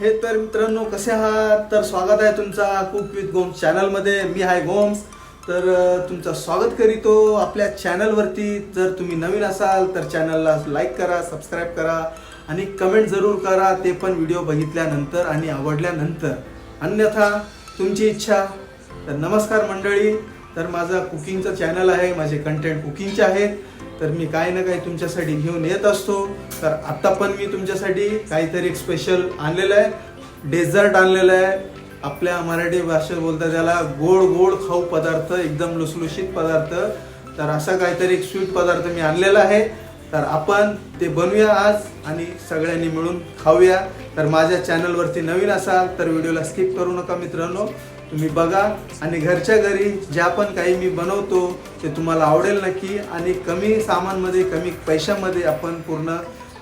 हे तर मित्रांनो कसे आहात? तर स्वागत आहे तुमचा कुक विथ गोम्स चॅनलमध्ये. मी आहे गोम्स. तर तुमचं स्वागत करीतो आपल्या चॅनलवरती. जर तुम्ही नवीन असाल तर चॅनलला लाईक करा सबस्क्राईब करा आणि कमेंट जरूर करा. ते पण व्हिडिओ बघितल्यानंतर आणि आवडल्यानंतर. अन्यथा तुमची इच्छा. तर नमस्कार मंडळी. तर माझं कुकिंगचं चॅनल आहे माझे कंटेंट कुकिंगचे आहेत. तर मी काही ना काही तुमच्यासाठी घेऊन येत असतो. तर आत्ता पण मी तुमच्यासाठी काहीतरी एक स्पेशल आणलेलं आहे. डेझर्ट आणलेलं आहे. आपल्या मराठी भाषेत बोलतात त्याला गोड गोड खाऊ पदार्थ एकदम लुसलुशीत पदार्थ. तर असा काहीतरी एक स्वीट पदार्थ मी आणलेला आहे. तर आपण ते बनवूया आज आणि सगळ्यांनी मिळून खाऊया. तर माझ्या चॅनलवरती नवीन असाल तर व्हिडिओला स्किप करू नका मित्रांनो. तुम्ही बघा. आणि घरच्या घरी ज्या पण काही मी बनवतो ते तुम्हाला आवडेल नक्की. आणि कमी सामानमध्ये कमी पैशामध्ये आपण पूर्ण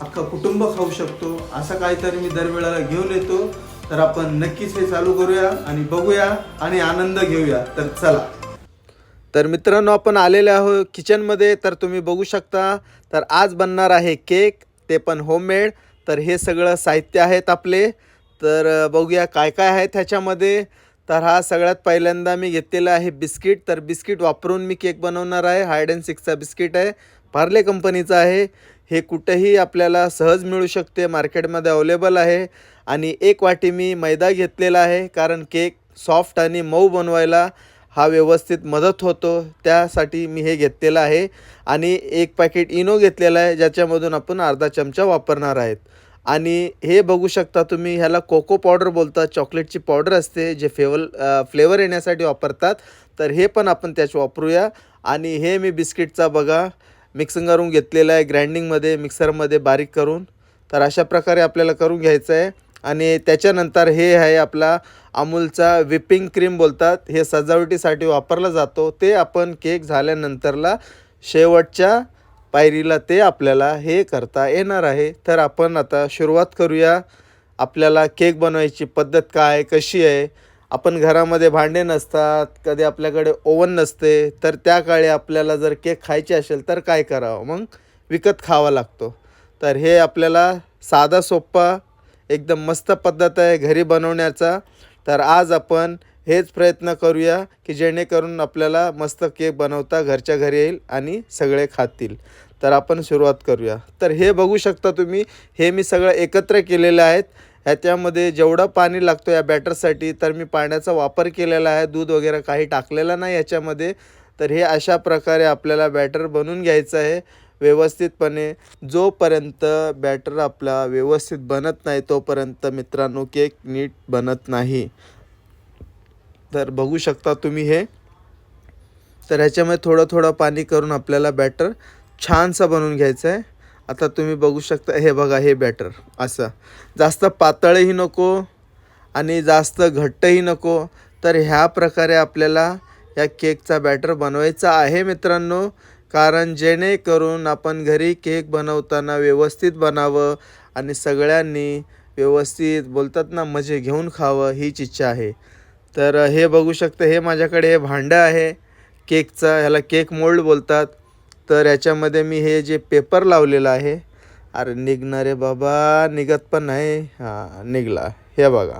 अख्खं कुटुंब खाऊ शकतो. असं काहीतरी मी दरवेळेला घेऊन येतो. तर आपण नक्कीच हे चालू करूया आणि बघूया आणि आनंद घेऊया. तर चला. तर मित्रांनो आपण आलेले आहोत किचनमध्ये. तर तुम्ही बघू शकता. तर आज बनणार आहे केक. ते पण होममेड. तर हे सगळं साहित्य आहेत आपले. तर बघूया काय काय आहे त्याच्यामध्ये. तर हा सगळ्यात पहिल्यांदा मी घेतलेला आहे बिस्किट. तर बिस्किट वापरून मी केक बनवणार आहे. हायड अँड सिक्सचा बिस्किट आहे. पार्ले कंपनीचा आहे. हे कुठेही आपल्याला सहज मिळू शकते. मार्केटमध्ये अवेलेबल आहे. आणि एक वाटी मी मैदा घेतलेला आहे. कारण केक सॉफ्ट आणि मऊ बनवायला हा व्यवस्थित मदत होतो. त्यासाठी मी हे घेतलेलं आहे. आणि एक पॅकेट इनो घेतलेला आहे. ज्याच्यामधून आपण अर्धा चमचा वापरणार आहेत. आणि हे बघू शकता तुम्ही ह्याला कोको पावडर बोलतात चॉकलेटची पावडर असते जे फेवल फ्लेवर येण्यासाठी वापरतात. तर हे पण आपण त्याच वापरूया. आणि हे मी बिस्किटचा बघा मिक्सिंग करून घेतलेलं आहे ग्राइंडिंगमध्ये मिक्सरमध्ये बारीक करून. तर अशा प्रकारे आपल्याला करून घ्यायचं आहे. आणि त्याच्यानंतर हे आहे आपला अमूलचा व्हिपिंग क्रीम बोलतात. हे सजावटीसाठी वापरला जातो. ते आपण केक झाल्यानंतरला शेवटच्या पायरीला ते आपल्याला हे करता येणार आहे. तर आपण आता सुरुवात करूया. आपल्याला केक बनवायची पद्धत काय कशी आहे? आपण घरामध्ये भांडे नसतात कधी आपल्याकडे ओव्हन नसते तर त्या काळी आपल्याला जर केक खायचे असेल तर काय करावं? मग विकत खावा लागतो. तर हे आपल्याला साधा सोप्पा एकदम मस्त पद्धत आहे घरी बनवण्याचा. तर आज आपण हेच प्रयत्न करूया की जेणेकरून आपल्याला मस्त केक बनवता घरच्या घरी येईल आणि सगळे खातील. तर आपण सुरुवात करूया. तर हे बघू शकता तुम्ही हे मी सगळं एकत्र केलेलं आहेत. ह्याच्यामध्ये जेवढं पाणी लागतो या बॅटरसाठी तर मी पाण्याचा वापर केलेला आहे. दूध वगैरे काही टाकलेलं नाही याच्यामध्ये तर हे अशा प्रकारे आपल्याला बॅटर बनवून घ्यायचं आहे व्यवस्थितपणे. जोपर्यंत बॅटर आपला व्यवस्थित बनत नाही तोपर्यंत मित्रांनो केक नीट बनत नाही. तर बघू शकता तुम्ही हे. तर ह्याच्यामध्ये थोडं थोडं पाणी करून आपल्याला बॅटर छानसं बनवून घ्यायचं आहे आता तुम्ही बघू शकता हे बघा हे बॅटर असं. जास्त पातळही नको आणि जास्त घट्टही नको. तर ह्या प्रकारे आपल्याला या केकचा बॅटर बनवायचा आहे मित्रांनो. कारण जेणेकरून आपण घरी केक बनवताना व्यवस्थित बनावं आणि सगळ्यांनी व्यवस्थित बोलतात ना मजे घेऊन खावं हीच इच्छा आहे. तर हे बघू शकतं हे माझ्याकडे हे भांडं आहे. केकचा ह्याला केक मोल्ड बोलतात. तर याच्यामध्ये मी हे जे पेपर लावलेलं आहे अरे निघणारे बाबा निघत पण नाही. हां निघला. हे बघा.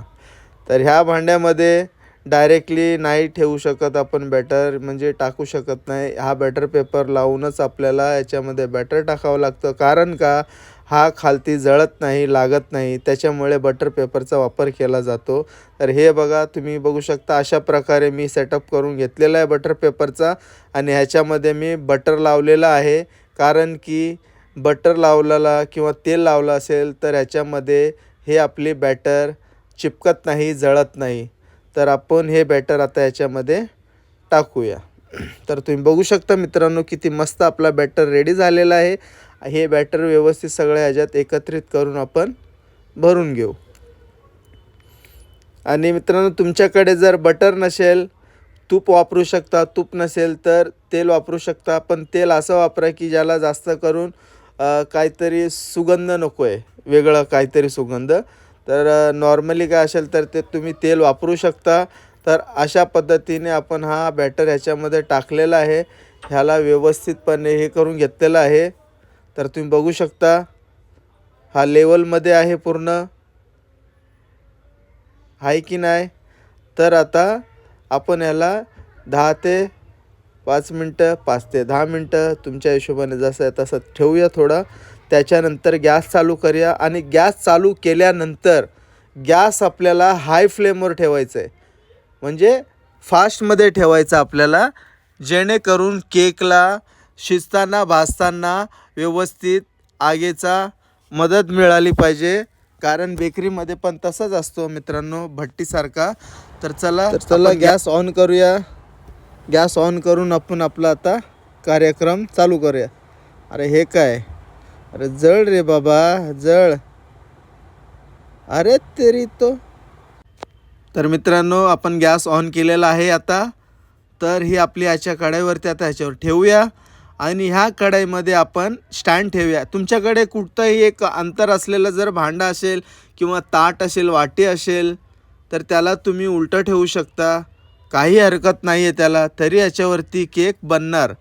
तर ह्या भांड्यामध्ये डायरेक्टली नाही ठेवू शकत आपण बॅटर म्हणजे टाकू शकत नाही. हा बॅटर पेपर लावूनच आपल्याला याच्यामध्ये बॅटर टाकावं लागतं. कारण का? हा खालती जळत नाही लागत नाही त्याच्यामुळे बटर पेपरचा वापर केला जातो. तर हे बघा तुम्ही बघू शकता अशा प्रकारे मी सेटअप करून घेतलेला आहे बटर पेपरचा आणि ह्याच्यामध्ये मी बटर लावलेला आहे. कारण की बटर लावलेला किंवा तेल लावलं असेल तर ह्याच्यामध्ये हे आपली बॅटर चिपकत नाही जळत नाही. तर आपण हे बॅटर आता याच्यामध्ये टाकूया. तर तुम्ही बघू शकता मित्रांनो किती मस्त आपला बॅटर रेडी झालेला आहे. हे बॅटर व्यवस्थित सगळ्या ह्याच्यात एकत्रित करून आपण भरून घेऊ. आणि मित्रांनो तुमच्याकडे जर बटर नसेल तूप वापरू शकता. तूप नसेल तर तेल वापरू शकता. पण तेल असं वापरा की ज्याला जास्त करून काहीतरी सुगंध नको आहे वेगळं काहीतरी सुगंध. तर नॉर्मली काय असेल तर ते तुम्ही तेल वापरू शकता. तर अशा पद्धतीने आपण हा बॅटर ह्याच्यामध्ये टाकलेला आहे. ह्याला व्यवस्थितपणे हे करून घेतलेलं आहे. तर तुम्ही बघू शकता हा लेवलमध्ये आहे पूर्ण. आहे की नाही? तर आता आपण याला दहा ते पाच मिनटं पाच ते दहा मिनटं तुमच्या हिशोबाने जसं आहे तसं ठेवूया थोडं. त्याच्यानंतर गॅस चालू करूया आणि गॅस चालू केल्यानंतर गॅस आपल्याला हाय फ्लेमवर ठेवायचं आहे. म्हणजे फास्टमध्ये ठेवायचं आपल्याला जेणेकरून केकला शिजताना भाजताना व्यवस्थित आगीचा मदत मिळाली पाहिजे. कारण बेकरीमध्ये पण तसंच असतो मित्रांनो भट्टीसारखा. तर चला तर चला गॅस ऑन करूया. गॅस ऑन करून आपण आपला आता कार्यक्रम चालू करूया. अरे हे काय? अरे जळ रे बाबा जळ. अरे तेरी तो. तर मित्रांनो आपण गॅस ऑन केलेला आहे आता. तर ही आपली याच्या कढाईवरती आता ह्याच्यावर ठेवूया. आणि ह्या कढाईमध्ये आपण स्टँड ठेवूया. तुमच्याकडे कुठंही एक अंतर असलेलं जर भांडं असेल किंवा ताट असेल वाटी असेल तर त्याला तुम्ही उलटं ठेवू शकता. काही हरकत नाही आहे त्याला. तरी याच्यावरती केक बनणार.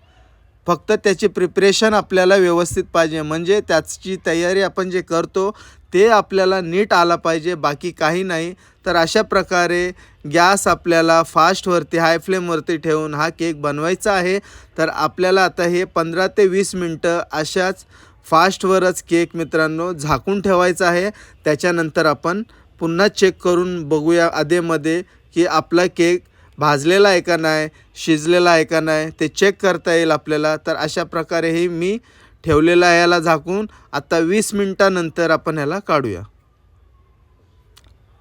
फक्त त्याची प्रिपरेशन आपल्याला व्यवस्थित पाहिजे. म्हणजे त्याची तयारी आपण जे करतो ते आपल्याला नीट आला पाहिजे बाकी काही नाही. तर अशा प्रकारे गॅस आपल्याला फास्टवरती हाय फ्लेमवरती ठेवून हा केक बनवायचा आहे. तर आपल्याला आता हे पंधरा ते वीस मिनटं अशाच फास्टवरच केक मित्रांनो झाकून ठेवायचा आहे. त्याच्यानंतर आपण पुन्हा चेक करून बघूया आधेमध्ये की आपला केक भाजलेला आहे का नाही शिजलेला आहे का नाही ते चेक करता येईल आपल्याला. तर अशा प्रकारे हे मी ठेवलेला आहे याला झाकून. आत्ता वीस मिनटानंतर आपण ह्याला काढूया.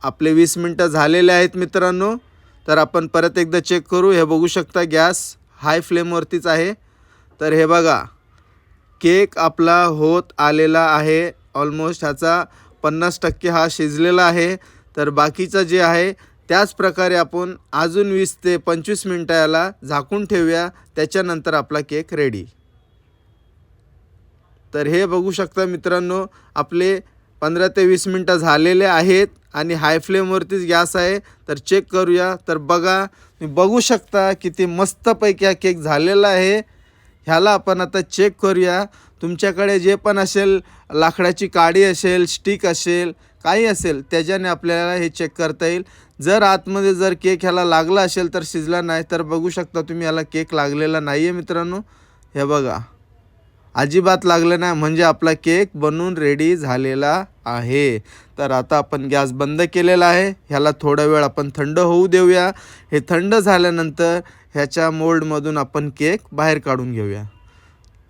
आपले वीस मिनटं झालेले आहेत मित्रांनो. तर आपण परत एकदा चेक करू. हे बघू शकता गॅस हाय फ्लेमवरतीच आहे. तर हे बघा केक आपला होत आलेला आहे. ऑलमोस्ट ह्याचा पन्नास टक्के हा शिजलेला आहे. तर बाकीचं जे आहे त्याच प्रकारे आपण अजून वीस ते पंचवीस मिनटं याला झाकून ठेवूया. त्याच्यानंतर आपला केक रेडी तर हे बघू शकता मित्रांनो आपले पंधरा ते वीस मिनटं झालेले आहेत आणि हाय फ्लेमवरतीच गॅस आहे. तर चेक करूया. तर बघा तुम्ही बघू शकता किती मस्तपैकी हा केक झालेला आहे. ह्याला आपण आता चेक करूया. तुमच्याकडे जे पण असेल लाकडाची काडी असेल स्टिक असेल काही असेल त्याच्याने आपल्याला हे चेक करता येईल. जर आतमध्ये जर केक ह्याला लागला असेल तर शिजला नाही तर बघू शकता तुम्ही याला केक लागलेला नाही आहे मित्रांनो. हे बघा. अजिबात लागलं नाही म्हणजे आपला केक बनून रेडी झालेला आहे. तर आता आपण गॅस बंद केलेला आहे. ह्याला थोडा वेळ आपण थंड होऊ देऊया. हे थंड झाल्यानंतर ह्याच्या मोल्डमधून आपण केक बाहेर काढून घेऊया.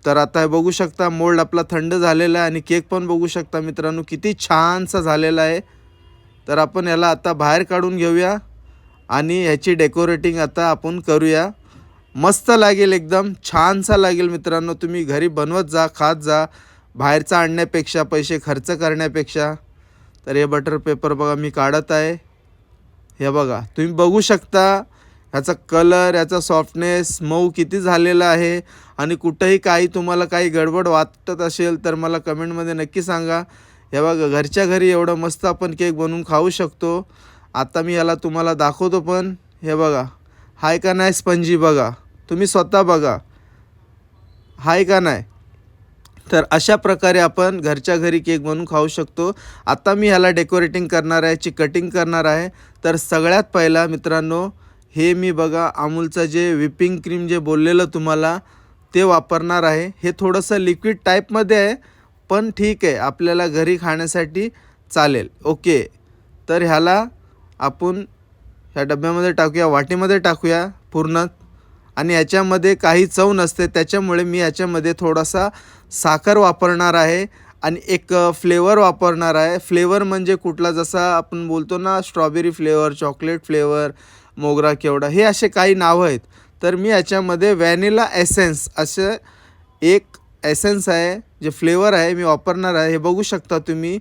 तर आता हे बघू शकता मोल्ड आपला थंड झालेला आहे आणि केक पण बघू शकता मित्रांनो किती छानसा झालेला आहे. तर आपण याला आता बाहेर काढून घेऊया आणि ह्याची डेकोरेटिंग आता आपण करूया. मस्त लागेल एकदम छानसा लागेल मित्रांनो तुम्ही घरी बनवत जा खात जा बाहेरचा आणण्यापेक्षा पैसे खर्च करण्यापेक्षा. तर हे बटर पेपर बघा मी काढत आहे. हे बघा तुम्ही बघू शकता ह्याचा कलर याचा सॉफ्टनेस मऊ किती झालेला आहे आणि कुठंही काही तुम्हाला काही गडबड वाटत असेल तर मला कमेंटमध्ये नक्की सांगा. हे बघा घरच्या घरी एवढं मस्त आपण केक बनवून खाऊ शकतो. आता मी याला तुम्हाला दाखवतो पण. हे बघा हाय का नाही स्पंजी बघा. तुम्ही स्वतः बघा. हाय का नाही? तर अशा प्रकारे आपण घरच्या घरी केक बनवून खाऊ शकतो. आता मी ह्याला डेकोरेटिंग करणार आहे ची कटिंग करणार आहे. तर सगळ्यात पहिला मित्रांनो हे मी बघा अमूलचं जे व्हिपिंग क्रीम जे बोललेलं तुम्हाला ते वापरणार आहे. हे थोडंसं लिक्विड टाईपमध्ये आहे पण ठीक आहे आपल्याला घरी खाण्यासाठी चालेल. ओके तर ह्याला आपण ह्या डब्यामध्ये टाकूया वाटीमध्ये टाकूया पूर्ण. आणि याच्यामध्ये काही चव नसते त्याच्यामुळे मी याच्यामध्ये थोडासा साखर वापरणार आहे आणि एक फ्लेवर वापरणार आहे. फ्लेवर म्हणजे कुठला जसा आपण बोलतो ना स्ट्रॉबेरी फ्लेवर चॉकलेट फ्लेवर मोगरा केवडा हे असे काही नावं आहेत. तर मी याच्यामध्ये व्हॅनिला एसेन्स असं एक एसेन्स आहे जे फ्लेवर आहे मी वापरणार आहे. हे बघू शकता तुम्ही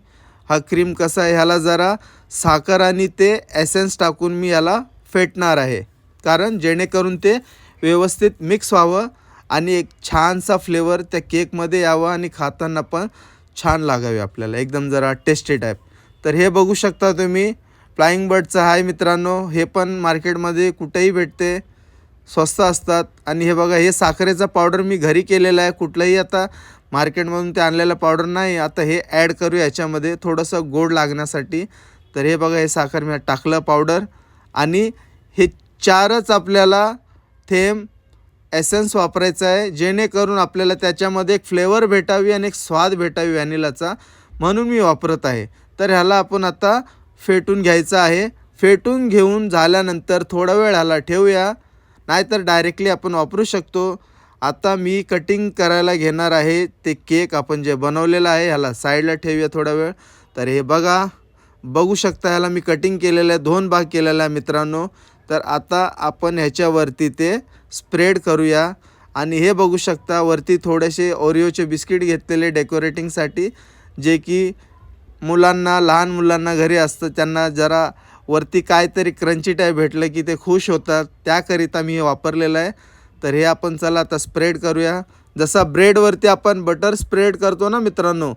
हा क्रीम कसा आहे ह्याला जरा साखर आणि ते एसेन्स टाकून मी याला फेटणार आहे. कारण जेणेकरून ते व्यवस्थित मिक्स व्हावं आणि एक छानसा फ्लेवर त्या केकमध्ये यावं आणि खाताना पण छान लागावे आपल्याला. एकदम जरा टेस्टी टाईप. तर हे बघू शकता तुम्ही फ्लाईंग बर्डचं आहे मित्रांनो. हे पण मार्केटमध्ये कुठेही भेटते. स्वस्त असतात. आणि हे बघा हे साखरेचा पावडर मी घरी केलेला आहे. कुठलंही आता मार्केटमधून ते आणलेलं पावडर नाही. आता हे ॲड करू याच्यामध्ये. थोडंसं गोड लागण्यासाठी. तर हे बघा हे साखर मी टाकलं पावडर आणि हे चारच आपल्याला थेंब एसेन्स वापरायचा आहे. जेणेकरून आपल्याला त्याच्यामध्ये एक फ्लेवर भेटावी आणि एक स्वाद भेटावी व्हॅनिलाचा म्हणून मी वापरत आहे. तर ह्याला आपण आता फेटून घ्यायचं आहे. फेटून घेऊन झाल्यानंतर थोडा वेळ ह्याला ठेवूया. नाहीतर डायरेक्टली आपण वापरू शकतो. आता मी कटिंग करायला घेणार आहे. ते केक आपण जे बनवलेलं आहे ह्याला साईडला ठेवूया थोडा वेळ. तर हे बघा. बघू शकता ह्याला मी कटिंग केलेलं आहे दोन भाग केलेला आहे मित्रांनो. तर आता आपण ह्याच्यावरती ते स्प्रेड करूया. आणि हे बघू शकता वरती थोडेसे ओरिओचे बिस्किट घेतलेले डेकोरेटिंगसाठी जे की मुलांना लहान मुलांना घरी असतं त्यांना जरा वरती काहीतरी क्रंची टाईप भेटलं की ते खुश होतात. त्याकरिता मी हे वापरलेलं आहे. तर हे आपण चला आता स्प्रेड करूया. जसा ब्रेडवरती आपण बटर स्प्रेड करतो ना मित्रांनो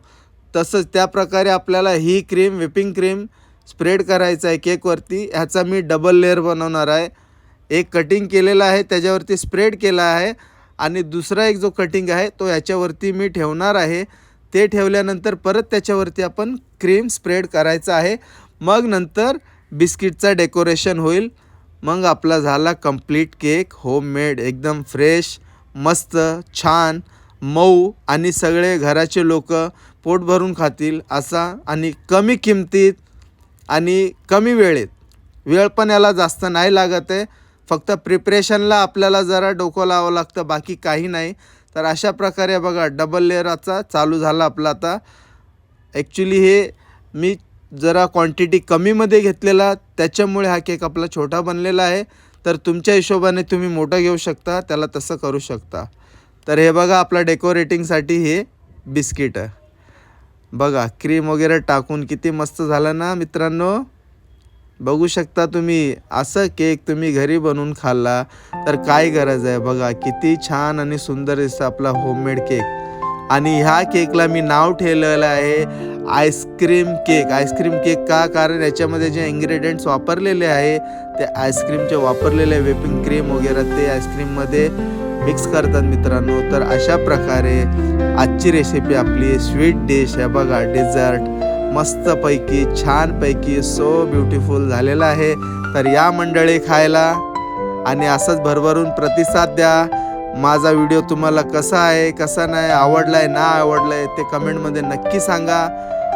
तसंच त्या प्रकारे आपल्याला ही क्रीम व्हिपिंग क्रीम स्प्रेड करायचं आहे केकवरती ह्याचा मी डबल लेअर बनवणार आहे. एक कटिंग केलेला आहे त्याच्यावरती स्प्रेड केला आहे. आणि दुसरा एक जो कटिंग आहे तो याच्यावरती मी ठेवणार आहे. ते ठेवल्यानंतर परत त्याच्यावरती आपण क्रीम स्प्रेड करायचं आहे. मग नंतर बिस्किटचा डेकोरेशन होईल. मग आपला झाला कंप्लीट केक होममेड एकदम फ्रेश मस्त छान मऊ आणि सगळे घराचे लोक पोट भरून खातील असा आणि कमी किमतीत आणि कमी वेळेत. वेळ पण याला जास्त नाही लागत आहे. फक्त प्रिपरेशनला आपल्याला जरा डोकं लावावं लागतं बाकी काही नाही. तर अशा प्रकारे बघा डबल लेअराचा चालू झाला आपला आता. ॲक्च्युली हे मी जरा क्वांटिटी कमीमध्ये घेतलेला त्याच्यामुळे हा केक आपला छोटा बनलेला आहे. तर तुमच्या हिशोबाने तुम्ही मोठं घेऊ शकता त्याला तसं करू शकता. तर हे बघा आपला डेकोरेटिंगसाठी हे बिस्किट आहे. बघा क्रीम वगैरे टाकून किती मस्त झालं ना मित्रांनो. बघू शकता तुम्ही असं केक तुम्ही घरी बनवून खाल्ला तर काय गरज आहे? बघा किती छान आणि सुंदर दिसतं आपला होममेड केक आणि ह्या केकला मी नाव ठेवलेलं आहे आईस्क्रीम केक. आईस्क्रीम केक का? कारण याच्यामध्ये जे इन्ग्रेडियंट्स वापरलेले आहे ते आईस्क्रीमचे वापरलेले वेपिंग क्रीम वगैरे ते आईस्क्रीममध्ये मिक्स करतात मित्रांनो. तर अशा प्रकारे आजची रेसिपी आपली स्वीट डिश आहे. बघा डेझर्ट मस्तपैकी छानपैकी सो ब्युटिफुल झालेलं आहे. तर या मंडळी खायला आणि असंच भरभरून प्रतिसाद द्या. माझा व्हिडिओ तुम्हाला कसा आहे कसा नाही आवडला आहे ना आवडला आहे ते कमेंटमध्ये नक्की सांगा.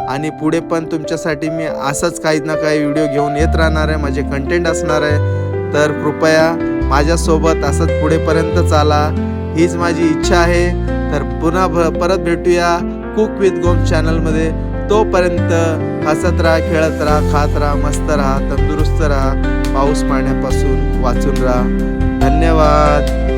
आणि पुढे पण तुमच्यासाठी मी असंच काही ना काही व्हिडिओ घेऊन येत राहणार आहे माझे कंटेंट असणार आहे. तर कृपया माझ्यासोबत असंच पुढेपर्यंत चाला. हीच माझी इच्छा आहे. तर पुन्हा भ परत भेटूया कुक विथ गोम चॅनलमध्ये तोपर्यंत हसत राहा खेळत राहा खात राहा मस्त राहा तंदुरुस्त राहा. पाऊस पाण्यापासून वाचून राहा. धन्यवाद.